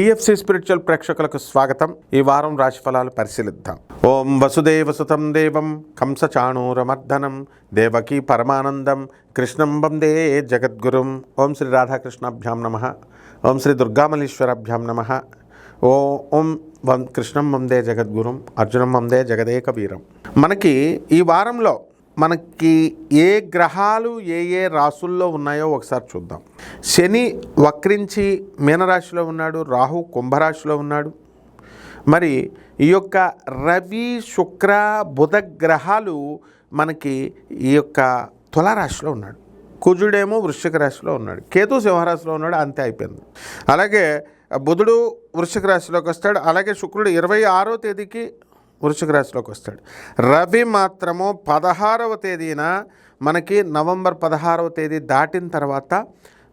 PFC spiritual ప్రేక్షకులకు స్వాగతం. ఈ వారం రాశిఫలాలు పరిశీలిద్దాం. ఓం వసుదేవ సుతం దేవం కంసచాణూరమర్దనం దేవకీ పరమానందం కృష్ణం వందే జగద్గురుం. ఓం శ్రీ రాధాకృష్ణాభ్యాం నమ. ఓం శ్రీ దుర్గామలీశ్వరాభ్యాం నమ. ఓ ఓం వం కృష్ణం వందే జగద్గురుం అర్జునం వందే జగదేక వీరం మనకి ఈ వారంలో మనకి ఏ గ్రహాలు ఏ ఏ రాసుల్లో ఉన్నాయో ఒకసారి చూద్దాం. శని వక్రించి మీనరాశిలో ఉన్నాడు రాహు కుంభరాశిలో ఉన్నాడు. మరి ఈ యొక్క రవి శుక్ర బుధ గ్రహాలు మనకి ఈ యొక్క తులారాశిలో ఉన్నాడు. కుజుడేమో వృశ్చిక రాశిలో ఉన్నాడు. కేతు సింహరాశిలో ఉన్నాడు అంతే అయిపోయింది. అలాగే బుధుడు వృశ్చిక రాశిలోకి వస్తాడు. అలాగే శుక్రుడు ఇరవై ఆరో తేదీకి వృషిక రాశిలోకి వస్తాడు. రవి మాత్రము పదహారవ తేదీన మనకి నవంబర్ పదహారవ తేదీ దాటిన తర్వాత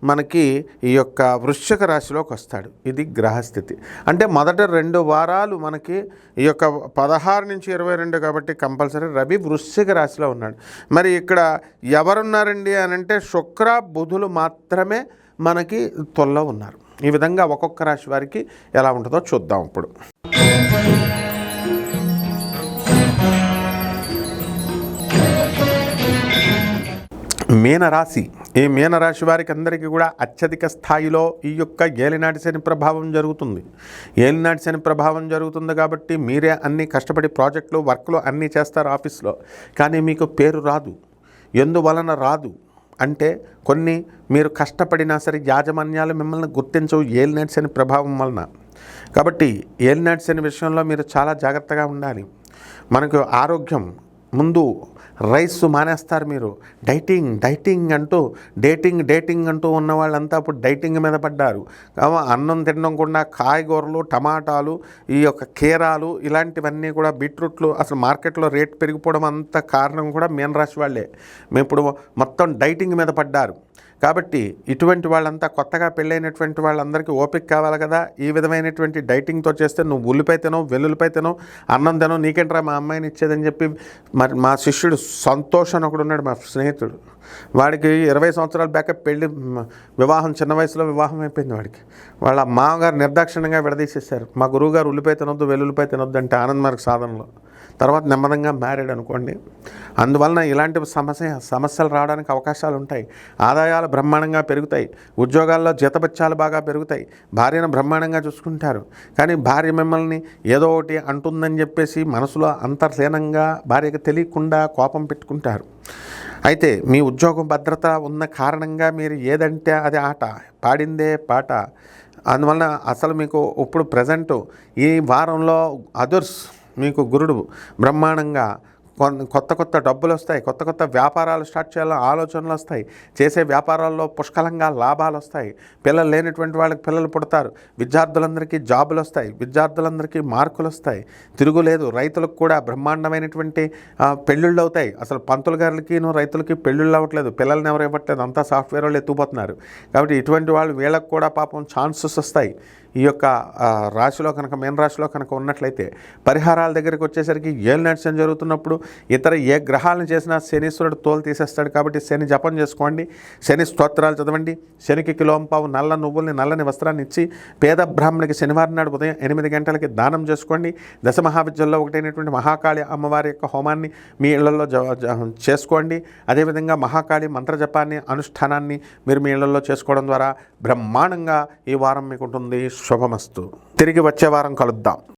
మనకి ఈ యొక్క వృశ్చిక రాశిలోకి వస్తాడు. ఇది గ్రహస్థితి. అంటే మొదట రెండు వారాలు మనకి ఈ యొక్క పదహారు నుంచి ఇరవై రెండు కాబట్టి కంపల్సరీ రవి వృశ్చిక రాశిలో ఉన్నాడు. మరి ఇక్కడ ఎవరున్నారండి అని అంటే శుక్ర బుధులు మాత్రమే మనకి తొల్ల ఉన్నారు. ఈ విధంగా ఒక్కొక్క రాశి వారికి ఎలా ఉంటుందో చూద్దాం ఇప్పుడు. మీనరాశి. ఈ మీనరాశి వారికి అందరికీ కూడా అత్యధిక స్థాయిలో ఈ యొక్క ఏలినాటి శని ప్రభావం జరుగుతుంది. ఏలినాటి శని ప్రభావం జరుగుతుంది కాబట్టి మీరే అన్ని కష్టపడి ప్రాజెక్టులు వర్క్లు అన్నీ చేస్తారు ఆఫీస్లో. కానీ మీకు పేరు రాదు. ఎందువలన రాదు? అంటే కొన్ని మీరు కష్టపడినా సరే యాజమాన్యాలు మిమ్మల్ని గుర్తించవు ఏలినాటి శని ప్రభావం వలన. కాబట్టి ఏలినాటి శని విషయంలో మీరు చాలా జాగ్రత్తగా ఉండాలి. మనకు ఆరోగ్యం ముందు రైస్ మానేస్తారు మీరు. డైటింగ్ డైటింగ్ అంటూ డేటింగ్ డేటింగ్ అంటూ ఉన్న వాళ్ళంతా అప్పుడు డైటింగ్ మీద పడ్డారు. అన్నం తినడం కూడా కాయగూరలు టమాటాలు ఈ యొక్క కీరాలు ఇలాంటివన్నీ కూడా బీట్రూట్లు అసలు మార్కెట్లో రేట్ పెరిగిపోవడం అంత కారణం కూడా మీన రాశి వాళ్ళే. మేము ఇప్పుడు మొత్తం డైటింగ్ మీద పడ్డారు. కాబట్టి ఇటువంటి వాళ్ళంతా కొత్తగా పెళ్ళైనటువంటి వాళ్ళందరికీ ఓపిక కావాలి కదా. ఈ విధమైనటువంటి డైటింగ్తో చేస్తే నువ్వు ఉల్లిపాయ తినవు వెల్లుల్లిపాయ తినవు అన్నం తినవు నీకేంట్రా మా అమ్మాయిని ఇచ్చేదని చెప్పి మరి మా శిష్యుడు సంతోష్ అని ఒకడు ఉన్నాడు మా స్నేహితుడు. వాడికి ఇరవై సంవత్సరాల బ్యాకప్ పెళ్ళి వివాహం చిన్న వయసులో వివాహం అయిపోయింది వాడికి. వాళ్ళ మామగారు నిర్దాక్షిణ్యంగా విడదీసేశారు. మా గురువుగారు ఉల్లిపాయ తినొద్దు వెల్లుల్లిపాయ తినొద్దు అంటే ఆనంద్ మార్గ సాధనలో. తర్వాత నెమ్మదంగా మ్యారీడ్ అనుకోండి. అందువలన ఇలాంటి సమస్య సమస్యలు రావడానికి అవకాశాలు ఉంటాయి. ఆదాయాలు బ్రహ్మాండంగా పెరుగుతాయి. ఉద్యోగాల్లో జీతబత్యాలు బాగా పెరుగుతాయి. భార్యను బ్రహ్మాండంగా చూసుకుంటారు. కానీ భార్య మిమ్మల్ని ఏదో ఒకటి అంటుందని చెప్పేసి మనసులో అంతర్లీనంగా భార్యకు తెలియకుండా కోపం పెట్టుకుంటారు. అయితే మీ ఉద్యోగం భద్రత ఉన్న కారణంగా మీరు ఏదంటే అది ఆట పాడిందే పాట. అందువలన అసలు మీకు ఇప్పుడు ప్రజెంట్ ఈ వారంలో అదర్స్ మీకు గురుడు బ్రహ్మాండంగా కొత్త కొత్త డబ్బులు వస్తాయి కొత్త కొత్త వ్యాపారాలు స్టార్ట్ చేయాలని ఆలోచనలు వస్తాయి చేసే వ్యాపారాల్లో పుష్కలంగా లాభాలు వస్తాయి పిల్లలు లేనటువంటి వాళ్ళకి పిల్లలు పుడతారు విద్యార్థులందరికీ జాబులు వస్తాయి విద్యార్థులందరికీ మార్కులు వస్తాయి తిరుగులేదు రైతులకు కూడా బ్రహ్మాండమైనటువంటి పెళ్ళిళ్ళు అవుతాయి అసలు పంతులు గారులకిను రైతులకి పెళ్ళిళ్ళు అవ్వట్లేదు పిల్లల్ని ఎవరు ఇవ్వట్లేదు అంతా సాఫ్ట్వేర్ వాళ్ళు ఎత్తుకుపోతున్నారు. కాబట్టి ఇటువంటి వాళ్ళు వీళ్ళకి కూడా పాపం ఛాన్సెస్ వస్తాయి ఈ యొక్క రాశిలో కనుక మేన రాశిలో కనుక ఉన్నట్లయితే పరిహారాల దగ్గరికి వచ్చేసరికి ఏళ్ళు నడిచని జరుగుతున్నప్పుడు ఇతర ఏ గ్రహాలను చేసినా శనీశ్వరుడు తోలు తీసేస్తాడు కాబట్టి శని జపం చేసుకోండి. శని స్తోత్రాలు చదవండి. శనికి కిలోంపావు నల్ల నువ్వుల్ని నల్లని వస్త్రాన్ని ఇచ్చి పేద బ్రాహ్మణికి శనివారం నాడు ఉదయం ఎనిమిది గంటలకి దానం చేసుకోండి. దశ మహావిద్యల్లో ఒకటైనటువంటి మహాకాళి అమ్మవారి యొక్క హోమాన్ని మీ ఇళ్ళలో జ చేసుకోండి. అదేవిధంగా మహాకాళి మంత్ర జపాన్ని అనుష్ఠానాన్ని మీరు మీ ఇళ్ళలో చేసుకోవడం ద్వారా బ్రహ్మాండంగా ఈ వారం మీకు ఉంటుంది. శుభమస్తు. తిరిగి వచ్చే వారం కలుద్దాం.